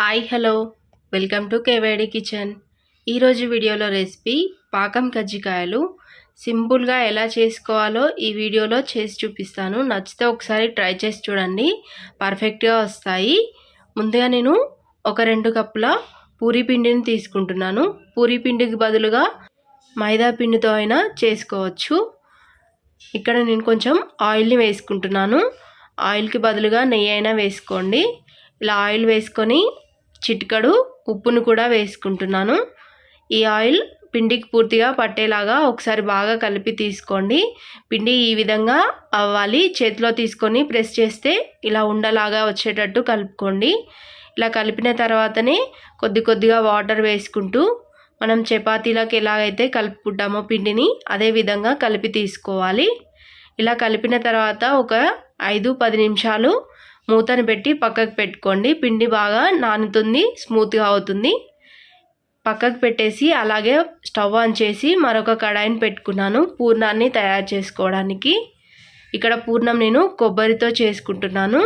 Hi hello. Welcome to కేవేడి kitchen. ఈరోజు వీడియోలో రెసిపీ పాకం కజ్జికాయలు. సింపుల్గా ఎలా చేసుకోవాలో ఈ వీడియోలో చేసి చూపిస్తాను. నచ్చితే ఒకసారి ట్రై చేసి చూడండి. పర్ఫెక్ట్గా వస్తాయి. ముందుగా నేను ఒక రెండు కప్పుల పూరి పిండిని తీసుకుంటున్నాను. పూరి పిండికి బదులుగా మైదా పిండితో అయినా చేసుకోవచ్చు. ఇక్కడ నేను కొంచెం ఆయిల్ని వేసుకుంటున్నాను. ఆయిల్కి బదులుగా నెయ్యి అయినా వేసుకోండి. ఇలా ఆయిల్ వేసుకొని చిటికడు ఉప్పును కూడా వేసుకుంటున్నాను. ఈ ఆయిల్ పిండికి పూర్తిగా పట్టేలాగా ఒకసారి బాగా కలిపి తీసుకోండి. పిండి ఈ విధంగా అవ్వాలి. చేతిలో తీసుకొని ప్రెస్ చేస్తే ఇలా ఉండలాగా వచ్చేటట్టు కలుపుకోండి. ఇలా కలిపిన తర్వాతనే కొద్ది కొద్దిగా వాటర్ వేసుకుంటూ మనం చపాతీలకు ఎలాగైతే కలుపుకుంటామో పిండిని అదే విధంగా కలిపి తీసుకోవాలి. ఇలా కలిపిన తర్వాత ఒక ఐదు పది నిమిషాలు మూతను పెట్టి పక్కకు పెట్టుకోండి. పిండి బాగా నానుతుంది స్మూత్గా అవుతుంది. పక్కకు పెట్టేసి అలాగే స్టవ్ ఆన్ చేసి మరొక కడాయిని పెట్టుకున్నాను పూర్ణాన్ని తయారు చేసుకోవడానికి. ఇక్కడ పూర్ణం నేను కొబ్బరితో చేసుకుంటున్నాను.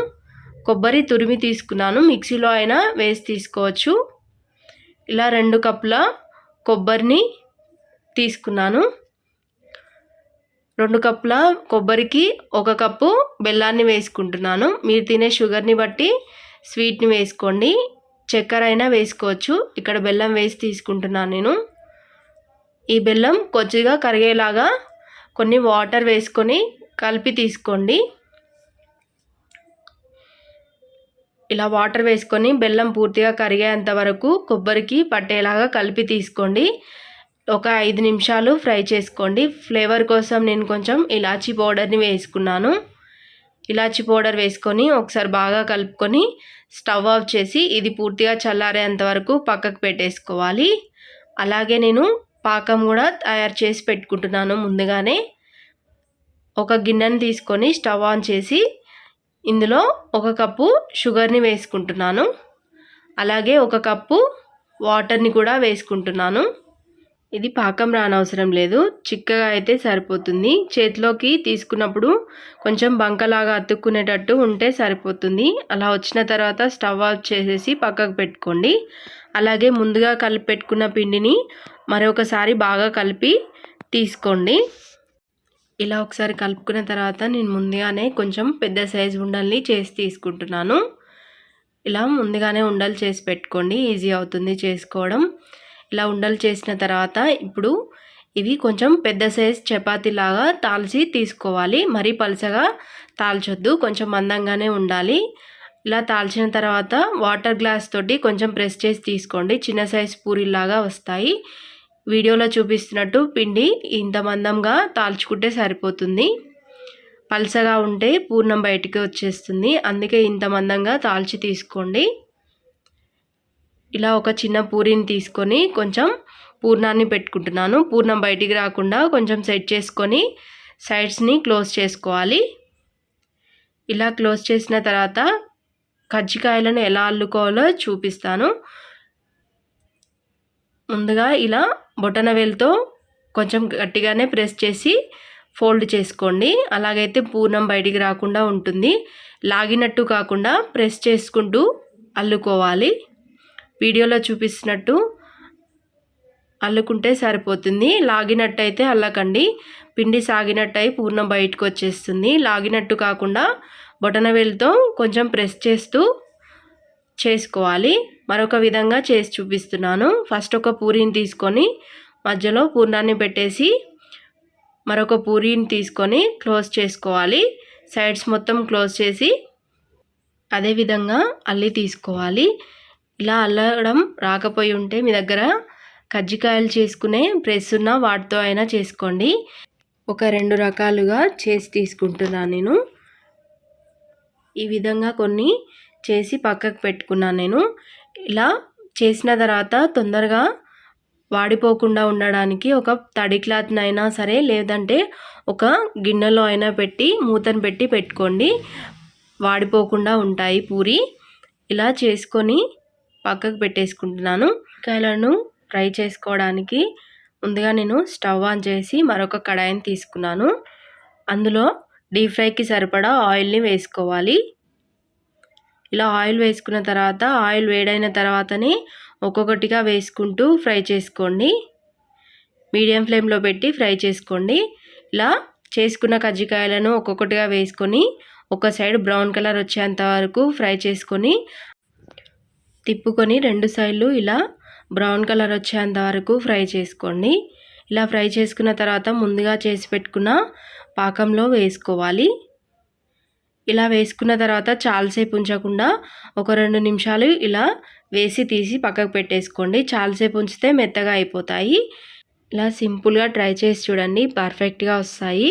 కొబ్బరి తురిమి తీసుకున్నాను. మిక్సీలో అయినా వేసి తీసుకోవచ్చు. ఇలా రెండు కప్పుల కొబ్బరిని తీసుకున్నాను. రెండు కప్పుల కొబ్బరికి ఒక కప్పు బెల్లాన్ని వేసుకుంటున్నాను. మీరు తినే షుగర్ని బట్టి స్వీట్ని వేసుకోండి. చక్కెర అయినా వేసుకోవచ్చు. ఇక్కడ బెల్లం వేసి తీసుకుంటున్నాను నేను. ఈ బెల్లం కొద్దిగా కరిగేలాగా కొన్ని వాటర్ వేసుకొని కలిపి తీసుకోండి. ఇలా వాటర్ వేసుకొని బెల్లం పూర్తిగా కరిగేంత వరకు కొబ్బరికి పట్టేలాగా కలిపి తీసుకోండి. ఒక ఐదు నిమిషాలు ఫ్రై చేసుకోండి. ఫ్లేవర్ కోసం నేను కొంచెం ఇలాచీ పౌడర్ని వేసుకున్నాను. ఇలాచీ పౌడర్ వేసుకొని ఒకసారి బాగా కలుపుకొని స్టవ్ ఆఫ్ చేసి ఇది పూర్తిగా చల్లారేంత వరకు పక్కకు పెట్టేసుకోవాలి. అలాగే నేను పాకం కూడా తయారు చేసి పెట్టుకుంటున్నాను ముందుగానే. ఒక గిన్నెని తీసుకొని స్టవ్ ఆన్ చేసి ఇందులో ఒక కప్పు షుగర్ని వేసుకుంటున్నాను. అలాగే ఒక కప్పు వాటర్ని కూడా వేసుకుంటున్నాను. ఇది పాకం రానవసరం లేదు. చిక్కగా అయితే సరిపోతుంది. చేతిలోకి తీసుకున్నప్పుడు కొంచెం బంకలాగా అతుక్కునేటట్టు ఉంటే సరిపోతుంది. అలా వచ్చిన తర్వాత స్టవ్ ఆఫ్ చేసేసి పక్కకు పెట్టుకోండి. అలాగే ముందుగా కలిపి పెట్టుకున్న పిండిని మరొకసారి బాగా కలిపి తీసుకోండి. ఇలా ఒకసారి కలుపుకున్న తర్వాత నేను ముందుగానే కొంచెం పెద్ద సైజు ఉండల్ని చేసి తీసుకుంటున్నాను. ఇలా ముందుగానే ఉండలు చేసి పెట్టుకోండి. ఈజీ అవుతుంది చేసుకోవడం. ఇలా ఉండలు చేసిన తర్వాత ఇప్పుడు ఇవి కొంచెం పెద్ద సైజ్ చపాతీలాగా తాల్చి తీసుకోవాలి. మరీ పలసగా తాల్చొద్దు. కొంచెం మందంగానే ఉండాలి. ఇలా తాల్చిన తర్వాత వాటర్ గ్లాస్ తోటి కొంచెం ప్రెస్ చేసి తీసుకోండి. చిన్న సైజ్ పూరిలాగా వస్తాయి. వీడియోలో చూపిస్తున్నట్టు పిండి ఇంత మందంగా తాల్చుకుంటే సరిపోతుంది. పలసగా ఉంటే పూర్ణం బయటికి వచ్చేస్తుంది. అందుకే ఇంత మందంగా తాల్చి తీసుకోండి. ఇలా ఒక చిన్న పూరిని తీసుకొని కొంచెం పూర్ణాన్ని పెట్టుకుంటున్నాను. పూర్ణం బయటికి రాకుండా కొంచెం సెట్ చేసుకొని సైడ్స్ని క్లోజ్ చేసుకోవాలి. ఇలా క్లోజ్ చేసిన తర్వాత కజ్జికాయలను ఎలా అల్లుకోవాలో చూపిస్తాను. ముందుగా ఇలా బొటనవేలుతో కొంచెం గట్టిగానే ప్రెస్ చేసి ఫోల్డ్ చేసుకోండి. అలాగైతే పూర్ణం బయటికి రాకుండా ఉంటుంది. లాగినట్టు కాకుండా ప్రెస్ చేసుకుంటూ అల్లుకోవాలి. వీడియోలో చూపిస్తున్నట్టు అల్లుకుంటే సరిపోతుంది. లాగినట్టయితే అల్లకండి. పిండి సాగినట్టయి పూర్ణం బయటకు వచ్చేస్తుంది. లాగినట్టు కాకుండా బొటనవేలుతో కొంచెం ప్రెస్ చేస్తూ చేసుకోవాలి. మరొక విధంగా చేసి చూపిస్తున్నాను. ఫస్ట్ ఒక పూరిని తీసుకొని మధ్యలో పూర్ణాన్ని పెట్టేసి మరొక పూరిని తీసుకొని క్లోజ్ చేసుకోవాలి. సైడ్స్ మొత్తం క్లోజ్ చేసి అదేవిధంగా అల్లి తీసుకోవాలి. ఇలా అల్లడం రాకపోయి ఉంటే మీ దగ్గర కజ్జికాయలు చేసుకునే ప్రెస్ ఉన్న వాటితో అయినా చేసుకోండి. ఒక రెండు రకాలుగా చేసి తీసుకుంటున్నాను నేను. ఈ విధంగా కొన్ని చేసి పక్కకు పెట్టుకున్నాను నేను. ఇలా చేసిన తర్వాత తొందరగా వాడిపోకుండా ఉండడానికి ఒక తడి క్లాత్నైనా సరే లేదంటే ఒక గిన్నెలో అయినా పెట్టి మూతను పెట్టి పెట్టుకోండి. వాడిపోకుండా ఉంటాయి పూరి. ఇలా చేసుకొని పక్కకు పెట్టేసుకుంటున్నాను. కాయలను ఫ్రై చేసుకోవడానికి ముందుగా నేను స్టవ్ ఆన్ చేసి మరొక కడాయిని తీసుకున్నాను. అందులో డీప్ ఫ్రైకి సరిపడా ఆయిల్ని వేసుకోవాలి. ఇలా ఆయిల్ వేసుకున్న తర్వాత ఆయిల్ వేడైన తర్వాతనే ఒక్కొక్కటిగా వేసుకుంటూ ఫ్రై చేసుకోండి. మీడియం ఫ్లేమ్లో పెట్టి ఫ్రై చేసుకోండి. ఇలా చేసుకున్న కజ్జికాయలను ఒక్కొక్కటిగా వేసుకొని ఒక సైడ్ బ్రౌన్ కలర్ వచ్చేంత వరకు ఫ్రై చేసుకొని తిప్పుకొని రెండు సైడ్లు ఇలా బ్రౌన్ కలర్ వచ్చేంత వరకు ఫ్రై చేసుకోండి. ఇలా ఫ్రై చేసుకున్న తర్వాత ముందుగా చేసి పెట్టుకున్న పాకంలో వేసుకోవాలి. ఇలా వేసుకున్న తర్వాత చాలాసేపు ఉంచకుండా ఒక రెండు నిమిషాలు ఇలా వేసి తీసి పక్కకు పెట్టేసుకోండి. చాలాసేపు ఉంచితే మెత్తగా అయిపోతాయి. ఇలా సింపుల్గా ట్రై చేసి చూడండి. పర్ఫెక్ట్గా వస్తాయి.